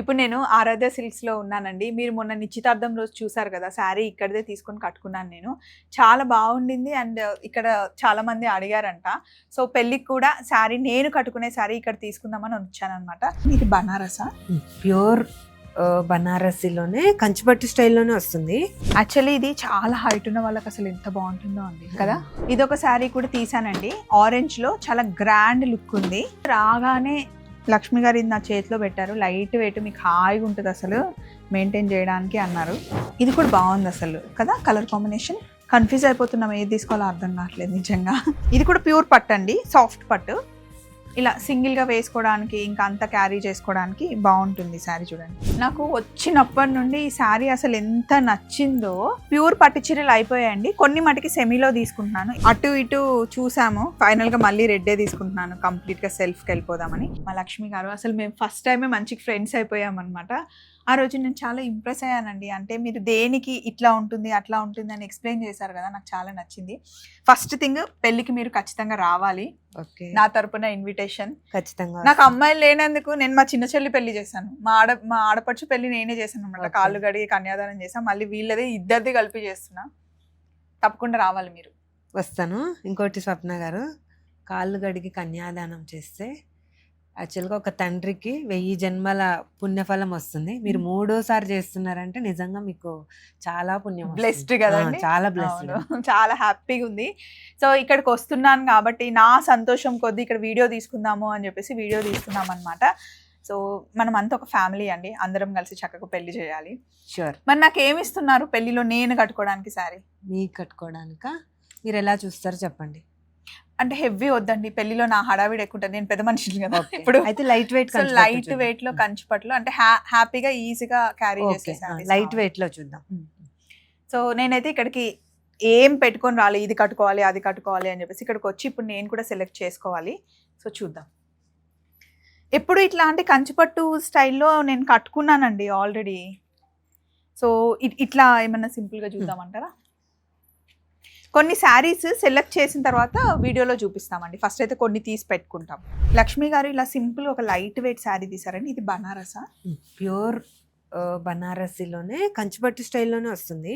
ఇప్పుడు నేను ఆరాధ్య సిల్క్స్లో ఉన్నానండి. మీరు మొన్న నిశ్చితార్థం రోజు చూసారు కదా శారీ ఇక్కడదే తీసుకొని కట్టుకున్నాను నేను. చాలా బాగుండింది అండ్ ఇక్కడ చాలా మంది అడిగారంట. సో పెళ్ళికి కూడా శారీ నేను కట్టుకునే శారీ ఇక్కడ తీసుకుందామని వచ్చాను అనమాట ఇది బనారసా? ప్యూర్ బనారసీలోనే కంచిపట్టు స్టైల్లోనే వస్తుంది. యాక్చువల్లీ ఇది చాలా హైట్ ఉన్న వాళ్ళకి అసలు ఎంత బాగుంటుందో అండి కదా? ఇది ఒక శారీ కూడా తీసానండి. ఆరెంజ్లో చాలా గ్రాండ్ లుక్ ఉంది. రాగానే లక్ష్మి గారు ఇది నా చేతిలో పెట్టారు. లైట్ వెయిట్ మీకు హాయిగా ఉంటుంది అసలు. మెయింటైన్ చేయడానికి అన్నారు. ఇది కూడా బాగుంది అసలు కదా కలర్ కాంబినేషన్. కన్ఫ్యూజ్ అయిపోతున్నాం ఏది తీసుకోవాలో అర్థం కావట్లేదు నిజంగా. ఇది కూడా ప్యూర్ పట్టు అండి సాఫ్ట్ పట్టు. ఇలా సింగిల్గా వేసుకోవడానికి ఇంకా అంతా క్యారీ చేసుకోవడానికి బాగుంటుంది శారీ చూడండి. నాకు వచ్చినప్పటి నుండి ఈ శారీ అసలు ఎంత నచ్చిందో ప్యూర్ పట్టు చీరలు అయిపోయాయండి. కొన్ని మటుకి సెమీలో తీసుకుంటున్నాను. అటు ఇటు చూసాము. ఫైనల్గా మళ్ళీ రెడ్డే తీసుకుంటున్నాను. కంప్లీట్గా సెల్ఫ్కి వెళ్ళిపోదామని. మా లక్ష్మి గారు అసలు మేము ఫస్ట్ టైమే మంచి ఫ్రెండ్స్ అయిపోయాం అనమాట ఆ రోజు నేను చాలా ఇంప్రెస్ అయ్యానండి. అంటే మీరు దేనికి ఇట్లా ఉంటుంది అట్లా ఉంటుంది అని ఎక్స్ప్లెయిన్ చేశారు కదా నాకు చాలా నచ్చింది. ఫస్ట్ థింగ్ పెళ్ళికి మీరు ఖచ్చితంగా రావాలి. ఓకే. నా తరపున ఇన్విటేషన్ ఖచ్చితంగా నాకు అమ్మాయిలు లేనందుకు నేను మా చిన్న చెల్లి పెళ్ళి చేశాను. మా ఆడ మా ఆడపడుచు పెళ్ళి నేనే చేశాను అనమాట. కాళ్ళు గడిగి కన్యాదానం చేశాను. మళ్ళీ వీళ్ళది ఇద్దరిది కలిపి చేస్తున్నా. తప్పకుండా రావాలి మీరు. వస్తాను. ఇంకోటి స్వప్న గారు కాళ్ళు గడిగి కన్యాదానం చేస్తే యాక్చువల్గా ఒక తండ్రికి వెయ్యి జన్మల పుణ్యఫలం వస్తుంది. మీరు మూడోసారి చేస్తున్నారంటే నిజంగా మీకు చాలా పుణ్యం కదండి? ఆ, చాలా బ్లెస్డ్. చాలా హ్యాపీగా ఉంది. సో ఇక్కడికి వస్తున్నాను కాబట్టి నా సంతోషం కొద్దీ ఇక్కడ వీడియో తీసుకుందాము అని చెప్పేసి వీడియో తీసుకున్నాం అనమాట సో మనం అంతా ఒక ఫ్యామిలీ అండి. అందరం కలిసి చక్కగా పెళ్ళి చేయాలి. షూర్ మరి నాకు ఏమి ఇస్తున్నారు పెళ్ళిలో నేను కట్టుకోవడానికి సారీ మీకు కట్టుకోవడానిక? మీరు ఎలా చూస్తారో చెప్పండి. అంటే హెవీ వద్దండి. పెళ్ళిలో నా హడావిడి ఎక్కువ ఉంటుంది. నేను పెద్ద మనిషిని కదా. ఇప్పుడు అయితే లైట్ వెయిట్ సో లైట్ వెయిట్లో కంచిపట్లు అంటే హ్యా- హ్యాపీగా ఈజీగా క్యారీ ఓకే. లైట్ వెయిట్లో చూద్దాం. సో నేనైతే ఇక్కడికి ఏం పెట్టుకొని రాలి ఇది కట్టుకోవాలి అది కట్టుకోవాలి అని చెప్పేసి ఇక్కడికి వచ్చి ఇప్పుడు నేను కూడా సెలెక్ట్ చేసుకోవాలి. సో చూద్దాం. ఎప్పుడు ఇట్లాంటి కంచిపట్టు స్టైల్లో నేను కట్టుకున్నానండి ఆల్రెడీ సో ఇట్లా ఏమన్నా సింపుల్గా చూద్దామంటారా? కొన్ని శారీస్ సెలెక్ట్ చేసిన తర్వాత వీడియోలో చూపిస్తామండి. ఫస్ట్ అయితే కొన్ని తీసి పెట్టుకుంటాం. లక్ష్మి గారు ఇలా సింపుల్ ఒక లైట్ వెయిట్ శారీ తీసారండి ఇది బనారసా. ప్యూర్ బనారసీలోనే కంచిపట్టు స్టైల్లోనే వస్తుంది.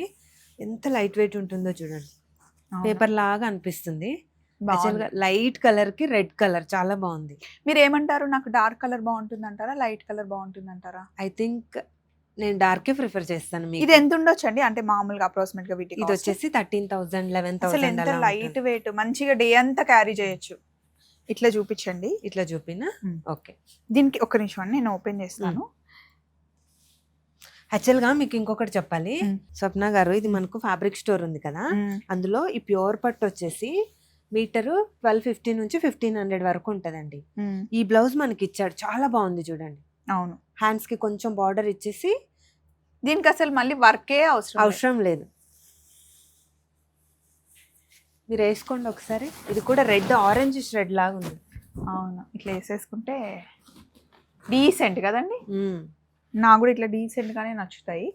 ఎంత లైట్ వెయిట్ ఉంటుందో చూడండి. పేపర్ లాగా అనిపిస్తుంది. లైట్ కలర్కి రెడ్ కలర్ చాలా బాగుంది. మీరు ఏమంటారు నాకు డార్క్ కలర్ బాగుంటుంది అంటారా లైట్ కలర్ బాగుంటుంది అంటారా ఐ థింక్ నేను డార్కే ప్రిఫర్ చేస్తాను మీకు. ఇది ఎంత ఉండొచ్చు అండి అంటే మామూలుగా అప్రాక్సిమేట్గా వీటికి ఇది వచ్చేసి థర్టీన్ థౌసండ్ లెవెన్ అసలు ఎంత లైట్ వెయిట్? మంచిగా డే అంతా క్యారీ చేయొచ్చు. ఇట్లా చూపించండి. ఇట్లా చూపినా. ఓకే. దీనికి ఒక్క నిమిషం అండి నేను ఓపెన్ చేస్తాను. యాక్చువల్గా మీకు ఇంకొకటి చెప్పాలి. స్వప్న గారు ఇది మనకు ఫ్యాబ్రిక్ స్టోర్ ఉంది కదా? అందులో ఈ ప్యూర్ పట్టు వచ్చేసి మీటరు ట్వెల్వ్ ఫిఫ్టీ నుంచి ఫిఫ్టీన్ హండ్రెడ్ వరకు ఉంటదండి. ఈ బ్లౌజ్ మనకి ఇచ్చాడు. చాలా బాగుంది చూడండి. అవును. హ్యాండ్స్కి కొంచెం బార్డర్ ఇచ్చేసి దీనికి అసలు మళ్ళీ వర్కే అవసరం. అవసరం లేదు. మీరు వేసుకోండి ఒకసారి. ఇది కూడా రెడ్ ఆరెంజ్ రెడ్ లాగా ఉంది. అవును. ఇట్లా వేసేసుకుంటే డీసెంట్ కదండి. నాకు కూడా ఇట్లా డీసెంట్ గానే నచ్చుతాయి.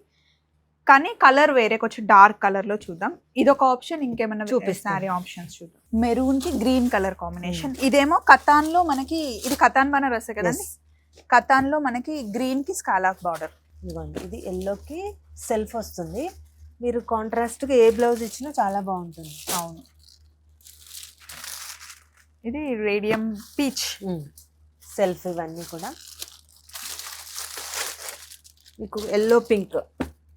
కానీ కలర్ వేరే కొంచెం డార్క్ కలర్లో చూద్దాం. ఇది ఒక ఆప్షన్ ఇంకేమైనా చూపిస్తాను. సారీ ఆప్షన్స్ చూద్దాం. మెరూన్కి గ్రీన్ కలర్ కాంబినేషన్ ఇదేమో కతాన్లో మనకి ఇది కతాన్ బనారస్ కదండి? Yes. కతాన్లో మనకి గ్రీన్కి స్కాలాఫ్ బార్డర్. ఇదిగోండి ఇది ఎల్లోకి సెల్ఫ్ వస్తుంది. మీరు కాంట్రాస్ట్గా ఏ బ్లౌజ్ ఇచ్చినా చాలా బాగుంటుంది. అవును. ఇది రేడియం పీచ్. సెల్ఫ్ ఇవన్నీ కూడా. మీకు ఎల్లో పింక్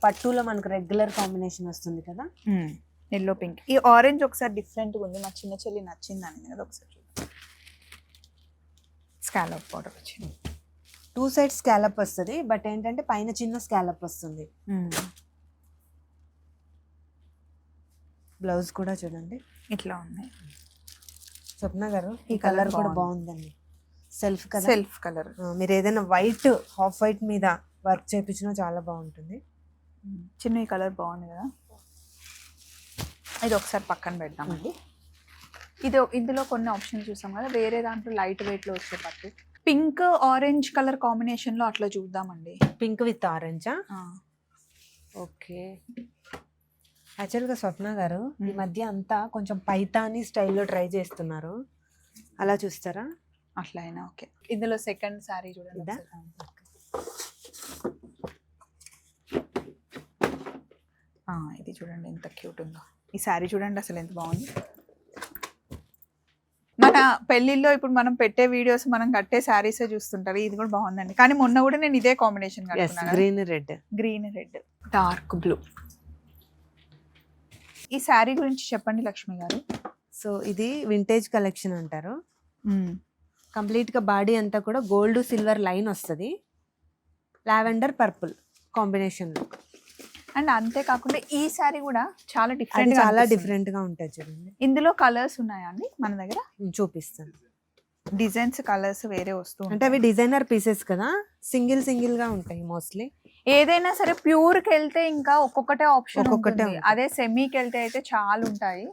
పట్టులో మనకు రెగ్యులర్ కాంబినేషన్ వస్తుంది కదా? Yellow pink. ఈ ఆరెంజ్ ఒకసారి డిఫరెంట్గా ఉంది. మా చిన్న చెల్లి నచ్చింది అని కదా ఒకసారి స్కాలప్ బార్డర్ వచ్చింది. టూ సైడ్ స్కాలప్ వస్తుంది బట్ ఏంటంటే పైన చిన్న స్కాలప్ వస్తుంది. బ్లౌజ్ కూడా చూడండి. ఇట్లా ఉంది. స్వప్న గారు ఈ కలర్ కూడా బాగుంది. బాగుందండి. సెల్ఫ్ కదా సెల్ఫ్ కలర్. మీరు ఏదైనా వైట్ హాఫ్ వైట్ మీద వర్క్ చేపించినా చాలా బాగుంటుంది. చిన్న ఈ కలర్ బాగుంది కదా? ఇది ఒకసారి పక్కన పెడదామండి. ఇది ఇందులో కొన్ని ఆప్షన్స్ చూసాం కదా వేరే దాంట్లో లైట్ వెయిట్లో వచ్చే పట్టు పింక్ ఆరెంజ్ కలర్ కాంబినేషన్లో అట్లా చూద్దామండి. పింక్ విత్ ఆరెంజా ఓకే. యాక్చువల్గా స్వప్న గారు ఈ మధ్య అంతా కొంచెం పైతాని స్టైల్లో ట్రై చేస్తున్నారు. అలా చూస్తారా? అట్లా అయినా ఓకే. ఇందులో సెకండ్ సారీ చూడండి ఇది? చూడండి ఎంత క్యూట్ ఉందో. ఈ సారీ చూడండి అసలు ఎంత బాగుంది. పెళ్ళిళ్ళలో ఇప్పుడు మనం పెట్టే వీడియోస్ మనం కట్టే శారీసే చూస్తుంటారు. ఇది కూడా బాగుందండి. కానీ మొన్న కూడా నేను ఇదే combination green red green red dark blue ఈ శారీ గురించి చెప్పండి లక్ష్మి గారు. సో ఇది వింటేజ్ కలెక్షన్ అంటారు. కంప్లీట్గా బాడీ అంతా కూడా గోల్డ్ సిల్వర్ లైన్ వస్తుంది. లావెండర్ పర్పుల్ కాంబినేషన్లో. అండ్ అంతేకాకుండా ఈ శారీ కూడా చాలా డిఫరెంట్ చాలా డిఫరెంట్గా ఉంటుంది చూడండి. ఇందులో కలర్స్ ఉన్నాయా అండి మన దగ్గర? చూపిస్తాను. డిజైన్స్ కలర్స్ వేరే వస్తూ అంటే అవి డిజైనర్ పీసెస్ కదా? సింగిల్ సింగిల్గా ఉంటాయి మోస్ట్లీ ఏదైనా సరే ప్యూర్కి వెళ్తే ఇంకా ఒక్కొక్కటే ఆప్షన్ ఒక్కొక్కటే. అదే సెమీకి వెళ్తే అయితే చాలా ఉంటాయి.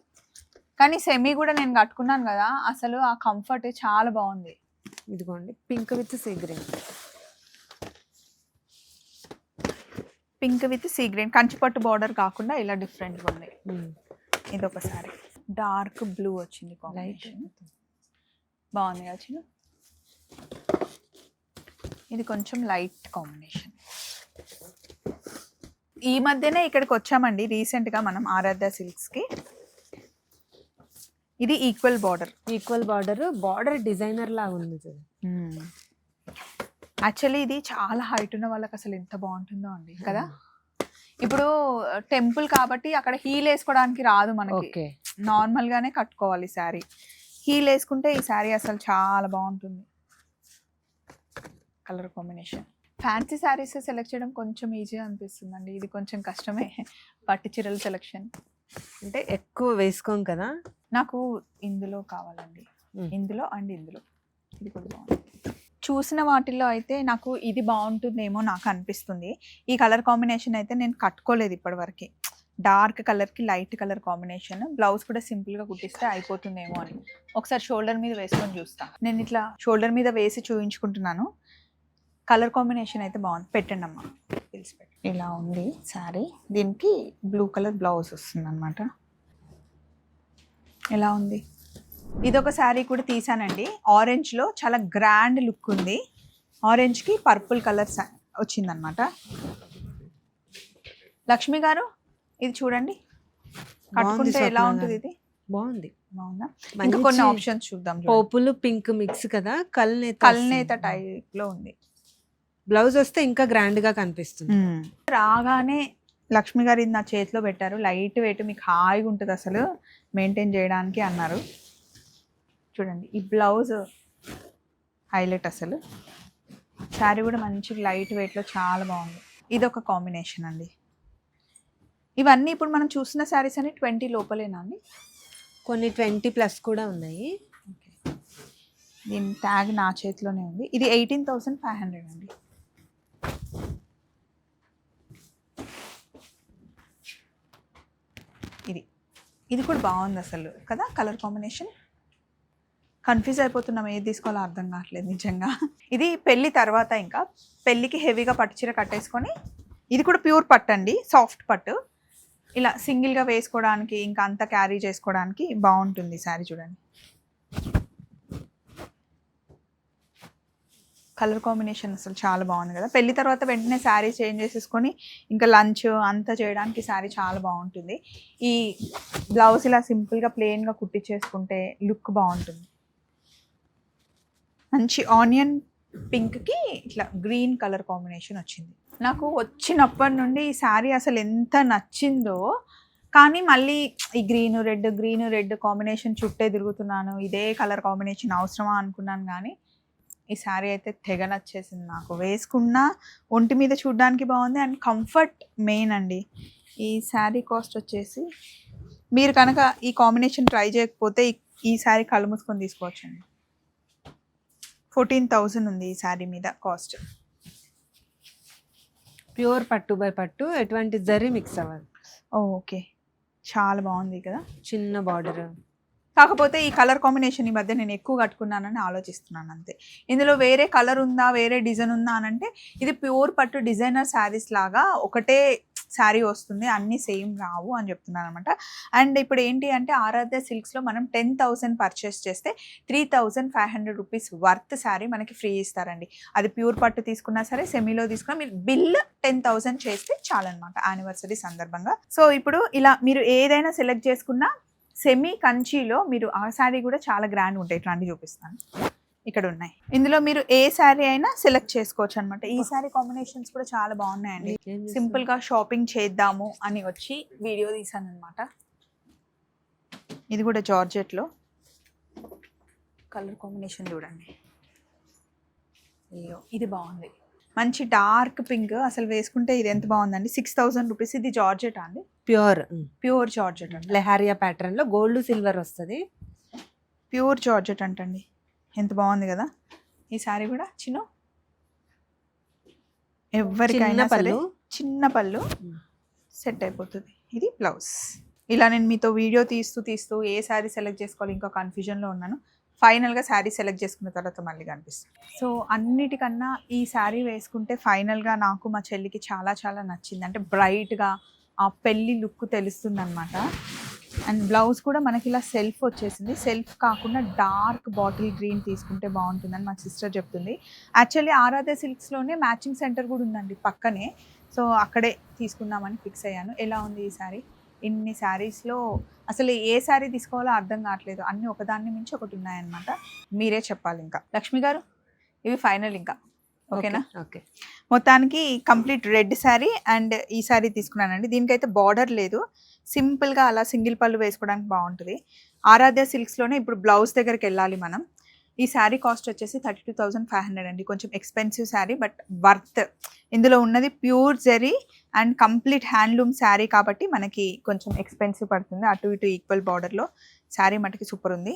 కానీ సెమీ కూడా నేను కట్టుకున్నాను కదా అసలు ఆ కంఫర్ట్ చాలా బాగుంది. ఇదిగోండి pink with sea green pink with sea green. Kanchipattu border కాకుండా ఇలా డిఫరెంట్ ఉంది. ఇది ఒకసారి డార్క్ బ్లూ వచ్చింది కాంబినేషన్. బాగుంది కదా ఇది కొంచెం లైట్ కాంబినేషన్. ఈ మధ్యనే ఇక్కడికి వచ్చామండి. రీసెంట్గా మనం ఆరాధ్య సిల్క్స్కి ఇది equal border. Equal border. Border designer లాగా ఉంది యాక్చువల్లీ ఇది చాలా హైట్ ఉన్న వాళ్ళకి అసలు ఎంత బాగుంటుందో అండి కదా? ఇప్పుడు టెంపుల్ కాబట్టి అక్కడ హీల్ వేసుకోవడానికి రాదు మనకి. నార్మల్ గానే కట్టుకోవాలి శారీ హీల్ వేసుకుంటే ఈ శారీ అసలు చాలా బాగుంటుంది. Colour combination fancy saris select చేయడం కొంచెం ఈజీ అనిపిస్తుందండి. ఇది కొంచెం కష్టమే. పట్టు చీరల సెలెక్షన్ అంటే ఎక్కువ వేసుకోం కదా? నాకు ఇందులో కావాలండి. ఇందులో అండ్ ఇందులో. ఇది కూడా బాగుంది. చూసిన వాటిల్లో అయితే నాకు ఇది బాగుంటుందేమో నాకు అనిపిస్తుంది. ఈ కలర్ కాంబినేషన్ అయితే నేను కట్టుకోలేదు ఇప్పటివరకు. డార్క్ కలర్కి లైట్ కలర్ కాంబినేషన్. బ్లౌజ్ కూడా సింపుల్గా కుట్టిస్తే అయిపోతుందేమో అని. ఒకసారి షోల్డర్ మీద వేసుకొని చూస్తా. నేను ఇట్లా షోల్డర్ మీద వేసి చూపించుకుంటున్నాను కలర్ కాంబినేషన్ అయితే బాగుంది. పెట్టండి అమ్మా తెలిసి పెట్టండి ఇలా ఉంది సారీ. దీనికి బ్లూ కలర్ బ్లౌజ్ వస్తుంది అనమాట ఎలా ఉంది? ఇది ఒక శారీ కూడా తీసానండి ఆరెంజ్లో చాలా గ్రాండ్ లుక్ ఉంది. ఆరెంజ్కి పర్పుల్ కలర్ వచ్చిందనమాట లక్ష్మి గారు ఇది చూడండి. కట్టుకుంటే ఎలా ఉంటుంది. ఇది? బాగుంది. బాగుందా? ఇంకా కొన్ని ఆప్షన్స్ చూద్దాం. పర్పుల్ పింక్ మిక్స్ కదా కల్నేత కల్నేత టైప్లో ఉంది. బ్లౌజ్ వస్తే ఇంకా గ్రాండ్గా కనిపిస్తుంది. రాగానే లక్ష్మి గారు ఇది నా చేతిలో పెట్టారు. లైట్ వెయిట్ మీకు హాయిగా ఉంటుంది అసలు. మెయింటైన్ చేయడానికి అన్నారు. చూడండి ఈ బ్లౌజ్ హైలైట్ అసలు. శారీ కూడా మంచి లైట్ వెయిట్లో చాలా బాగుంది. ఇది ఒక కాంబినేషన్ అండి. ఇవన్నీ ఇప్పుడు మనం చూసిన శారీస్ అన్ని ట్వంటీ లోపలేనా అండి? కొన్ని ట్వంటీ ప్లస్ కూడా ఉన్నాయి. ఓకే. దీని ట్యాగ్ నా చేతిలోనే ఉంది. ఇది ఎయిటీన్ థౌసండ్ ఫైవ్ హండ్రెడ్ అండి. ఇది. ఇది కూడా బాగుంది అసలు కదా కలర్ కాంబినేషన్? కన్ఫ్యూజ్ అయిపోతున్నాం ఏది తీసుకోవాలో అర్థం కావట్లేదు నిజంగా. ఇది పెళ్ళి తర్వాత ఇంకా. పెళ్ళికి హెవీగా పట్టు చీర కట్టేసుకొని ఇది కూడా ప్యూర్ పట్టు అండి సాఫ్ట్ పట్టు. ఇలా సింగిల్గా వేసుకోవడానికి ఇంకా అంత క్యారీ చేసుకోవడానికి బాగుంటుంది శారీ చూడండి. కలర్ కాంబినేషన్ అసలు చాలా బాగుంది కదా. పెళ్ళి తర్వాత వెంటనే శారీ చేంజ్ చేసేసుకొని ఇంకా లంచ్ అంతా చేయడానికి శారీ చాలా బాగుంటుంది. ఈ బ్లౌజ్ ఇలా సింపుల్గా ప్లెయిన్గా కుట్టించేసుకుంటే లుక్ బాగుంటుంది. మంచి ఆనియన్ పింక్కి ఇట్లా గ్రీన్ కలర్ కాంబినేషన్ వచ్చింది. నాకు వచ్చినప్పటి నుండి ఈ శారీ అసలు ఎంత నచ్చిందో కానీ మళ్ళీ ఈ green red green red combination చుట్టే తిరుగుతున్నాను. ఇదే కలర్ కాంబినేషన్ అవసరమా అనుకున్నాను కానీ ఈ శారీ అయితే తెగ నచ్చేసింది నాకు. వేసుకున్నా ఒంటి మీద చూడడానికి బాగుంది అండ్ కంఫర్ట్ మెయిన్ అండి. ఈ శారీ కాస్ట్ వచ్చేసి మీరు కనుక ఈ కాంబినేషన్ ట్రై చేయకపోతే ఈ- ఈ శారీ కళ్ళు మూసుకొని తీసుకోవచ్చండి. ఫోర్టీన్ థౌజండ్ ఉంది ఈ శారీ మీద కాస్ట్. ప్యూర్ పట్టు బై పట్టు ఎటువంటి జరీ మిక్స్ అవ్వదు. ఓకే. చాలా బాగుంది కదా? చిన్న బార్డర్. కాకపోతే ఈ కలర్ కాంబినేషన్ ఈ మధ్య నేను ఎక్కువ కట్టుకున్నానని ఆలోచిస్తున్నాను అంతే. ఇందులో వేరే కలర్ ఉందా వేరే డిజైన్ ఉందా అని అంటే ఇది ప్యూర్ పట్టు డిజైనర్ శారీస్ లాగా ఒకటే శారీ వస్తుంది అన్నీ సేమ్ రావు అని చెప్తున్నాను అనమాట అండ్ ఇప్పుడు ఏంటి అంటే ఆరాధ్య సిల్క్స్లో మనం టెన్ థౌసండ్ పర్చేస్ చేస్తే three thousand five hundred rupees worth sari మనకి ఫ్రీ ఇస్తారండి. అది ప్యూర్ పట్టు తీసుకున్నా సరే సెమీలో తీసుకున్నా మీరు బిల్ టెన్ థౌసండ్ చేస్తే చాలన్నమాట యానివర్సరీ సందర్భంగా. సో ఇప్పుడు ఇలా మీరు ఏదైనా సెలెక్ట్ చేసుకున్నా సెమీ కంచిలో మీరు ఆ శారీ కూడా చాలా గ్రాండ్ ఉంటాయి. ఇట్లాంటివి చూపిస్తాను. ఇక్కడ ఉన్నాయి. ఇందులో మీరు ఏ శారీ అయినా సెలెక్ట్ చేసుకోవచ్చు అనమాట ఈ శారీ కాంబినేషన్స్ కూడా చాలా బాగున్నాయండి. సింపుల్గా షాపింగ్ చేద్దాము అని వచ్చి వీడియో తీసాను అనమాట ఇది కూడా జార్జెట్లో కలర్ కాంబినేషన్ చూడండి. అయ్యో ఇది బాగుంది. మంచి డార్క్ పింక్ అసలు వేసుకుంటే ఇది ఎంత బాగుందండి? సిక్స్ థౌసండ్ రూపీస్ ఇది జార్జెట్ అండి? ప్యూర్. ప్యూర్ జార్జెట్ అండి లెహారియా ప్యాటర్న్లో గోల్డ్ సిల్వర్ వస్తుంది. ప్యూర్ జార్జెట్ అంటండి. ఎంత బాగుంది కదా? ఈ సారీ కూడా చిన్న? ఎవరికైనా పళ్ళు. చిన్న పళ్ళు. సెట్ అయిపోతుంది. ఇది బ్లౌజ్. ఇలా నేను మీతో వీడియో తీస్తూ తీస్తూ ఏ శారీ సెలెక్ట్ చేసుకోవాలి? ఇంకా కన్ఫ్యూజన్లో ఉన్నాను. ఫైనల్గా శారీ సెలెక్ట్ చేసుకున్న తర్వాత మళ్ళీ కనిపిస్తుంది. సో అన్నిటికన్నా ఈ శారీ వేసుకుంటే ఫైనల్గా నాకు మా చెల్లికి చాలా చాలా నచ్చింది. అంటే బ్రైట్గా ఆ పెళ్ళి లుక్ తెలుస్తుంది అనమాట అండ్ బ్లౌజ్ కూడా మనకి ఇలా సెల్ఫ్ వచ్చేసింది. సెల్ఫ్ కాకుండా డార్క్ బాటిల్ గ్రీన్ తీసుకుంటే బాగుంటుందని మా సిస్టర్ చెప్తుంది. యాక్చువల్లీ ఆరాధ్య సిల్క్స్లోనే మ్యాచింగ్ సెంటర్ కూడా ఉందండి పక్కనే. సో అక్కడే తీసుకుందామని ఫిక్స్ అయ్యాను. ఎలా ఉంది ఈ శారీ? ఇన్ని శారీస్లో అసలు ఏ శారీ తీసుకోవాలో అర్థం కావట్లేదు. అన్ని ఒకదాన్ని మించి ఒకటి ఉన్నాయన్నమాట. మీరే చెప్పాలి ఇంకా. లక్ష్మి గారు ఇవి ఫైనల్ ఇంకా. ఓకేనా? ఓకే మొత్తానికి కంప్లీట్ రెడ్ శారీ అండ్ ఈ శారీ తీసుకున్నానండి. దీనికైతే బార్డర్ లేదు. సింపుల్గా అలా సింగిల్ పళ్ళు వేసుకోవడానికి బాగుంటుంది. ఆరాధ్య సిల్క్స్లోనే ఇప్పుడు బ్లౌజ్ దగ్గరికి వెళ్ళాలి మనం. ఈ శారీ కాస్ట్ వచ్చేసి thirty two thousand five hundred అండి. కొంచెం ఎక్స్పెన్సివ్ శారీ బట్ వర్త్. ఇందులో ఉన్నది pure zari and complete handloom sari కాబట్టి మనకి కొంచెం ఎక్స్పెన్సివ్ పడుతుంది. అటు ఇటు ఈక్వల్ బార్డర్లో. శారీ మటుకి సూపర్ ఉంది.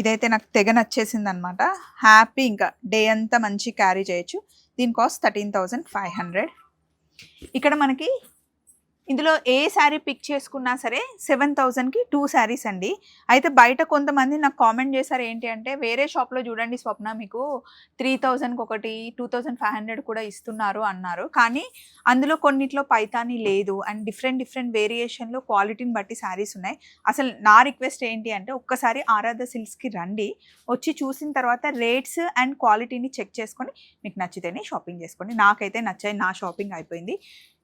ఇదైతే నాకు తెగ నచ్చేసింది అనమాట హ్యాపీ ఇంకా. డే అంతా మంచి క్యారీ చేయొచ్చు. దీని cost thirteen thousand five hundred. ఇక్కడ మనకి ఇందులో ఏ శారీ పిక్ చేసుకున్నా సరే సెవెన్ థౌజండ్కి టూ శారీస్ అండి. అయితే బయట కొంతమంది నాకు కామెంట్ చేశారు ఏంటి అంటే వేరే షాప్లో చూడండి స్వప్న మీకు త్రీ థౌజండ్కి ఒకటి టూ థౌజండ్ ఫైవ్ హండ్రెడ్ కూడా ఇస్తున్నారు అన్నారు. కానీ అందులో కొన్నిట్లో పైతాని లేదు అండ్ డిఫరెంట్ డిఫరెంట్ వేరియేషన్లో క్వాలిటీని బట్టి శారీస్ ఉన్నాయి. అసలు నా రిక్వెస్ట్ ఏంటి అంటే ఒక్కసారి ఆరాధ సిల్క్స్కి రండి. వచ్చి చూసిన తర్వాత రేట్స్ అండ్ క్వాలిటీని చెక్ చేసుకొని మీకు నచ్చితేనే షాపింగ్ చేసుకోండి. నాకైతే నచ్చాయి నా షాపింగ్ అయిపోయింది.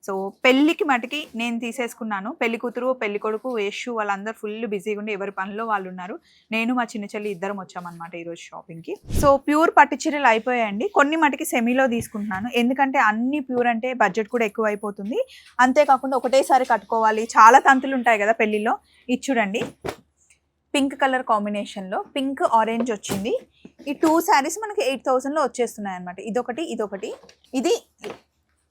సో పెళ్ళికి మటుకి నేను తీసేసుకున్నాను. పెళ్ళి కూతురు పెళ్ళి కొడుకు యశు వాళ్ళందరూ ఫుల్ బిజీగా ఉండి ఎవరి పనిలో వాళ్ళు ఉన్నారు నేను మా చిన్న చెల్లి ఇద్దరం వచ్చామన్నమాట ఈరోజు షాపింగ్కి. సో ప్యూర్ పట్టు చీరలు అయిపోయాయండి. కొన్ని మటుకి సెమీలో తీసుకుంటున్నాను. ఎందుకంటే అన్ని ప్యూర్ అంటే బడ్జెట్ కూడా ఎక్కువ అయిపోతుంది అంతేకాకుండా ఒకటేసారి కట్టుకోవాలి. చాలా తంతులు ఉంటాయి కదా పెళ్ళిలో. ఇది చూడండి. పింక్ కలర్ కాంబినేషన్లో పింక్ ఆరెంజ్ వచ్చింది. ఈ టూ శారీస్ మనకి ఎయిట్ థౌసండ్లో వచ్చేస్తున్నాయి అనమాట ఇదొకటి ఇదొకటి. ఇది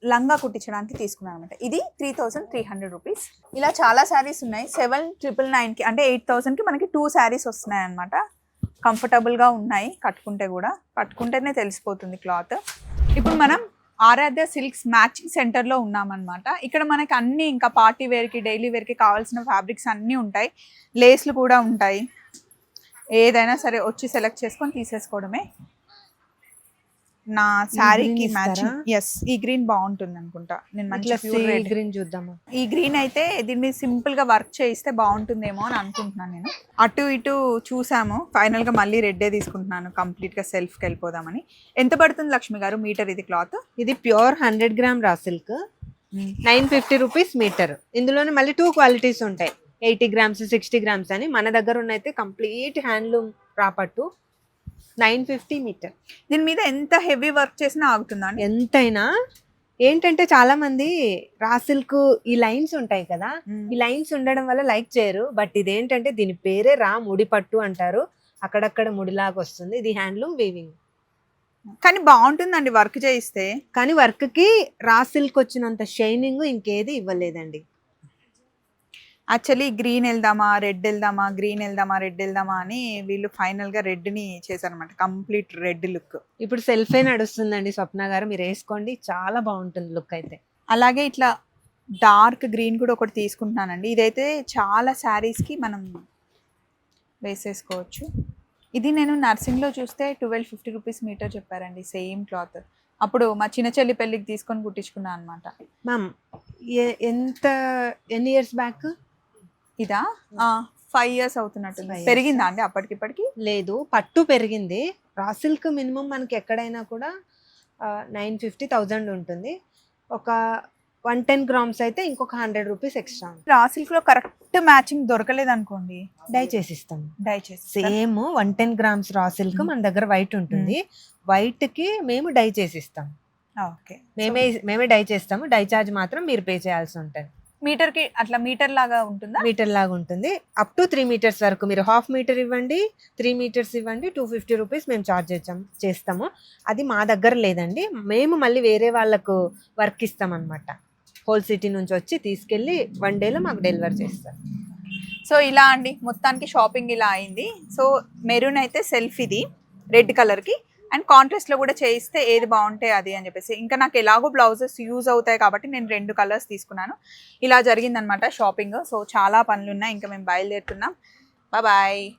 లంగా కుట్టించడానికి తీసుకున్నాను అనమాట ఇది three thousand three hundred rupees. ఇలా చాలా శారీస్ ఉన్నాయి. సెవెన్ ట్రిపుల్ నైన్కి అంటే ఎయిట్ థౌసండ్కి మనకి టూ శారీస్ వస్తున్నాయి అనమాట కంఫర్టబుల్గా ఉన్నాయి కట్టుకుంటే కూడా. కట్టుకుంటేనే తెలిసిపోతుంది క్లాత్. ఇప్పుడు మనం ఆరాధ్య సిల్క్స్ మ్యాచింగ్ సెంటర్లో ఉన్నామన్నమాట. ఇక్కడ మనకి అన్ని ఇంకా పార్టీ వేర్కి డైలీ వేర్కి కావాల్సిన ఫ్యాబ్రిక్స్ అన్నీ ఉంటాయి. లేస్లు కూడా ఉంటాయి. ఏదైనా సరే వచ్చి సెలెక్ట్ చేసుకొని తీసేసుకోవడమే. నా శారీకి ఇస్తారా? ఎస్ ఈ గ్రీన్ బాగుంటుంది అనుకుంటా నేను మంచి గ్రీన్ చూద్దామా? ఈ గ్రీన్ అయితే దీని మీద సింపుల్గా వర్క్ చేయిస్తే బాగుంటుందేమో అని అనుకుంటున్నాను నేను. అటు ఇటు చూసాము. ఫైనల్గా మళ్ళీ రెడ్డే తీసుకుంటున్నాను. కంప్లీట్గా సెల్ఫ్కి వెళ్ళిపోదామని. ఎంత పడుతుంది లక్ష్మి గారు మీటర్ ఇది క్లాత్ ఇది pure hundred gram raw silk nine fifty rupees metre. ఇందులోనే మళ్ళీ టూ క్వాలిటీస్ ఉంటాయి. ఎయిటీ గ్రామ్స్ సిక్స్టీ గ్రామ్స్ అని. మన దగ్గర ఉన్న అయితే కంప్లీట్ హ్యాండ్లూమ్ రాపట్టు నైన్ ఫిఫ్టీ మీటర్. దీని మీద ఎంత హెవీ వర్క్ చేసినా ఆగుతుందా ఎంతైనా? ఏంటంటే చాలా మంది రా సిల్క్ ఈ లైన్స్ ఉంటాయి కదా ఈ లైన్స్ ఉండడం వల్ల లైక్ చేయరు. బట్ ఇదేంటంటే దీని పేరే రా ముడి పట్టు అంటారు. అక్కడక్కడ ముడిలాగా వస్తుంది. ఇది హ్యాండ్లూమ్ వీవింగ్. కానీ బాగుంటుందండి వర్క్ చేయిస్తే. కానీ వర్క్కి రా సిల్క్ వచ్చినంత షైనింగ్ ఇంకేది ఇవ్వలేదండి. యాక్చువల్లీ గ్రీన్ వెళ్దామా రెడ్ వెళ్దామా గ్రీన్ వెళ్దామా రెడ్ వెళ్దామా అని వీళ్ళు ఫైనల్గా రెడ్ని చేశారనమాట కంప్లీట్ రెడ్ లుక్. ఇప్పుడు సెల్ఫే నడుస్తుందండి స్వప్న గారు. మీరు వేసుకోండి. చాలా బాగుంటుంది లుక్ అయితే. అలాగే ఇట్లా డార్క్ గ్రీన్ కూడా ఒకటి తీసుకుంటున్నానండి. ఇదైతే చాలా శారీస్కి మనం వేసేసుకోవచ్చు. ఇది నేను నర్సింగ్లో చూస్తే ట్వెల్వ్ ఫిఫ్టీ రూపీస్ మీటర్ చెప్పారండి సేమ్ క్లాత్ అప్పుడు మా చిన్న చెల్లి పెళ్ళికి తీసుకొని కుట్టించుకున్నాను అనమాట మ్యామ్ ఎంత ఎన్ని ఇయర్స్ బ్యాక్ ఇదా? Five years years. పెరిగిందా అండి అప్పటికిప్పటికి? లేదు పట్టు పెరిగింది. రా సిల్క్ మినిమం మనకి ఎక్కడైనా కూడా నైన్ ఫిఫ్టీ థౌజండ్ ఉంటుంది. ఒక వన్ టెన్ గ్రామ్స్ అయితే ఇంకొక హండ్రెడ్ రూపీస్ ఎక్స్ట్రా రా సిల్క్లో కరెక్ట్ మ్యాచింగ్ దొరకలేదు అనుకోండి డై చేసిస్తాం డై చేసి same one ten grams raw silk మన దగ్గర వైట్ ఉంటుంది. వైట్కి మేము డై చేసిస్తాం ఓకే. మేమే మేమే డై చేస్తాము. డై చార్జ్ మాత్రం మీరు పే చేయాల్సి ఉంటుంది. మీటర్కి అట్లా మీటర్ లాగా ఉంటుందా? మీటర్ లాగా ఉంటుంది. అప్ టు త్రీ మీటర్స్ వరకు మీరు హాఫ్ మీటర్ ఇవ్వండి త్రీ మీటర్స్ ఇవ్వండి టూ ఫిఫ్టీ రూపీస్ మేము చార్జ్ చేస్తాం చేస్తాము. అది మా దగ్గర లేదండి. మేము మళ్ళీ వేరే వాళ్ళకు వర్క్ ఇస్తాం అనమాట హోల్ సిటీ నుంచి వచ్చి తీసుకెళ్ళి వన్ డేలో మాకు డెలివర్ చేస్తారు. సో ఇలా అండి. మొత్తానికి షాపింగ్ ఇలా అయింది. సో మెరూన్ అయితే సెల్ఫ్ ఇది. రెడ్ కలర్కి అండ్ కాంట్రాస్ట్లో కూడా చేయిస్తే ఏది బాగుంటాయి అది అని చెప్పేసి. ఇంకా నాకు ఎలాగో బ్లౌజెస్ యూజ్ అవుతాయి కాబట్టి నేను రెండు కలర్స్ తీసుకున్నాను. ఇలా జరిగిందనమాట షాపింగ్. సో చాలా పనులు ఉన్నాయి ఇంకా మేము బయలుదేరుతున్నాం. బాయ్